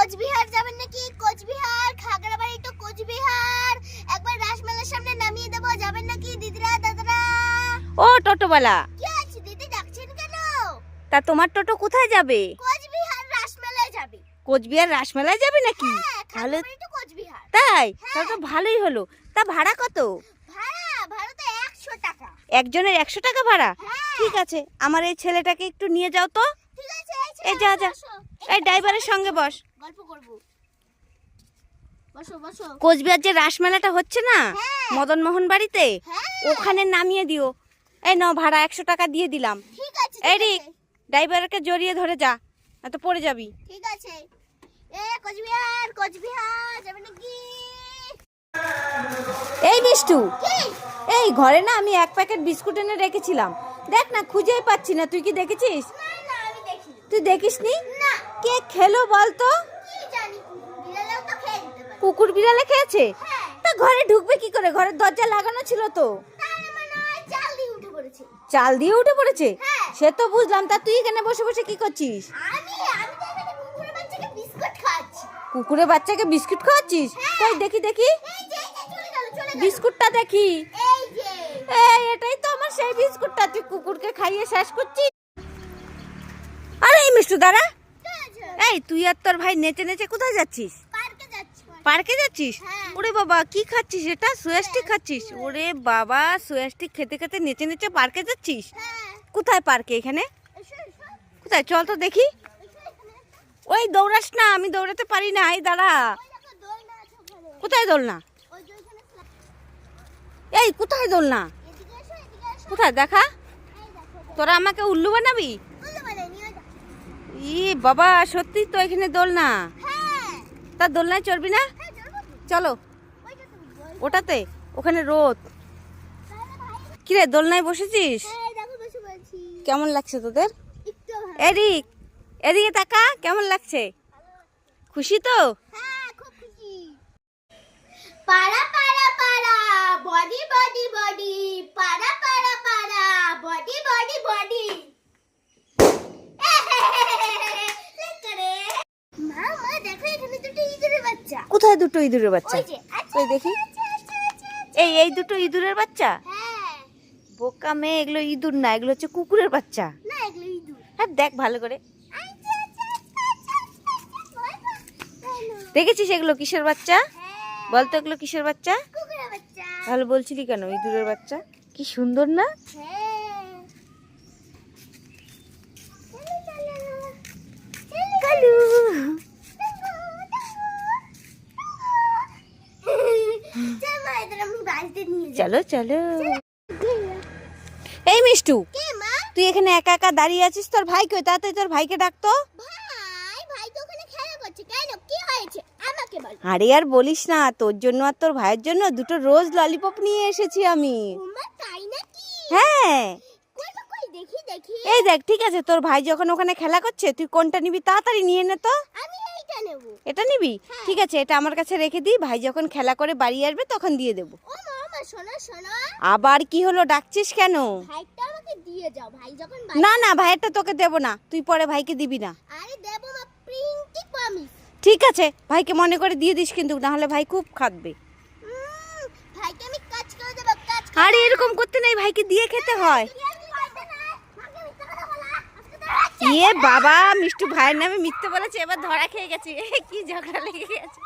কোচবিহার যাবেন নাকি? কোচবিহার খাগড়াবাড়ি তো কোচবিহার। একবার রাসমেলার সামনে নামিয়ে দেবো। যাবেন নাকি দিদিরা দাদারা? ও টোটোওয়ালা। কি আছে? দিদি ডাকছেন কেন? তা তোমার টোটো কোথায় যাবে? কোচবিহার রাসমেলায় যাবে। কোচবিহার রাসমেলায় যাবে নাকি? হ্যাঁ তাহলে তো কোচবিহার। তাই? তাহলে তো ভালোই হলো। তা ভাড়া কত? ভাড়া ভাড়া তো একশো টাকা। একজনের একশো টাকা ভাড়া? হ্যাঁ। ঠিক আছে। আমার এই ছেলেটাকে একটু নিয়ে যাও তো। ঠিক আছে এই যা, যা। এই ড্রাইভারের সঙ্গে বস। গল্প করব। বসো বসো। কোচবিহার যে রাসমেলাটা হচ্ছে না হ্যাঁ। মদন মোহন বাড়িতে হ্যাঁ। ওখানে নামিয়ে দিও। এই নাও ভাড়া একশো টাকা দিয়ে দিলাম। ঠিক আছে এই ঠিক ড্রাইভারকে জড়িয়ে ধরে যা না তো পড়ে যাবি। ঠিক আছে। এ কোচবিহার কোচবিহার যাবে নাকি? এই মিষ্টু এই ঘরে না আমি এক প্যাকেট বিস্কুট এনে রেখেছিলাম। দেখ না খুঁজেই পাচ্ছি না। তুই কি দেখেছিস? না না আমি দেখিনি। তুই দেখিসনি? না কে খেলো বল তো কি জানি বিড়ালেও তো খেয়ে দিতে পারে। কুকুর বিড়ালে খেয়েছে? হ্যাঁ। তা ঘরে ঢুকবে কি করে? ঘরের দরজা লাগানো ছিল তো। হয় চাল দিয়ে উঠে পড়েছে। হ্যাঁ। সে তো বুঝলাম। তা তুই এখানে বসে বসে কি করছিস? কুকুরের বাচ্চাকে বিস্কুট খাওয়াচ্ছিস? কই দেখি দেখি। গেল বিস্কুটটা দেখি। এই এটাই তো আমার সেই বিস্কুটটা। তুই কুকুরকে খাইয়ে শেষ করছিস? আরে এই মিষ্টু দাঁড়া। এই তুই আর তোর ভাই নেচে নেচে কোথায় যাচ্ছিস? পার্কে যাচ্ছিস? হ্যাঁ। ওরে বাবা কি খাচ্ছিস এটা? সোয়াস্টিক খাচ্ছিস? ওরে বাবা সোয়াস্টিক খেতে খেতে নেচে নেচে পার্কে যাচ্ছিস? হ্যাঁ। কোথায় পার্কে এখানে? কোথায়? চল তো দেখি। ওই দৌড়াস না আমি দৌড়াতে পারি না এই দাঁড়া। কোথায় দোলনা? এই কোথায় দোলনা? কোথায়? দেখা। তোরা আমাকে উল্লু বানাবি বলতে পারে নিয়ে যাও ই বাবা সত্যি তো এখানে দোলনা? হ্যাঁ। তা দোলনায় চড়বি না? হ্যাঁ। চলো। ওটাতে ওখানে রোদ। কিরে দোলনায় বসেছিস? হ্যাঁ কেমন লাগছে তোদের? এদিক এদিকে তাকা কেমন লাগছে? খুশি তো? পাড়া পাড়া পাড়া বডি বডি বডি পাড়া পাড়া পাড়া বডি বডি বডি মা মা দেখো এখানে দুটো ইঁদুরের বাচ্চা কোথায় দুটো ইঁদুরের বাচ্চা? ওই আচ্ছা দেখি। আচ্ছা, আচ্ছা। এই এই দুটো ইঁদুরের বাচ্চা? হ্যাঁ। বোকা মেয়ে এগুলো ইঁদুর না এগুলো হচ্ছে কুকুরের বাচ্চা। না এগুলো ইঁদুর। হ্যাঁ দেখ ভালো করে। দেখেছিস এগুলো কিসের বাচ্চা? হ্যাঁ। বলতো এগুলো কিসের বাচ্চা? কুকুরের বাচ্চা। তাহলে বলছিলি কেন ইঁদুরের বাচ্চা? কি সুন্দর না হ্যাঁ চলো, চলো। কালু চল মা, এদের আমি বাড়িতে নিয়ে যাই। চলো চলো এই মিষ্টু তুই এখানে একা একা দাঁড়িয়ে আছিস তোর ভাই কই তাড়াতাড়ি তোর ভাইকে ডাকতো ভাই, ভাই তো ওখানে খেলা করছে। কেন? কি হয়েছে? আমাকে বল। আরে আর বলিস না তোর জন্য আর তোর ভাইয়ের জন্য দুটো রোজ ললিপপ নিয়ে এসেছি আমি? হ্যাঁ কই তো কই, দেখি, দেখি। এই দেখ ঠিক আছে তোর ভাই যখন ওখানে খেলা করছে তুই কোনটা নিবি তাড়াতাড়ি নিয়ে নে তো আমি এইটা নেব। এটা নিবি হ্যাঁ। ঠিক আছে এটা আমার কাছে রেখে দিই ভাই যখন খেলা করে বাড়ি আসবে তখন দিয়ে দেবো শোনো, শোনো। আবার কি হলো? ডাকছিস কেন? ভাইটা আমাকে দিয়ে যাও। ভাই যখন না না ভাইয়েরটা তোকে দেবো না। তুই পরে ভাইকে দিবি না। আরে দেবো মা, প্রিন্টি প্রমিস। ঠিক আছে ভাইকে মনে করে দিয়ে দিস কিন্তু না হলে ভাই খুব খাটবে। উম, ভাইকে আমি কাজ করে দেবো, কাজ আরে এরকম করতে নেই ভাইকে দিয়ে খেতে হয়। ইয়ে বাবা মিষ্টু ভাইয়ের নামে মিথ্যে বলেছে এবার ধরা খেয়ে গেছে। কি ঝগড়া লেগে গেছে।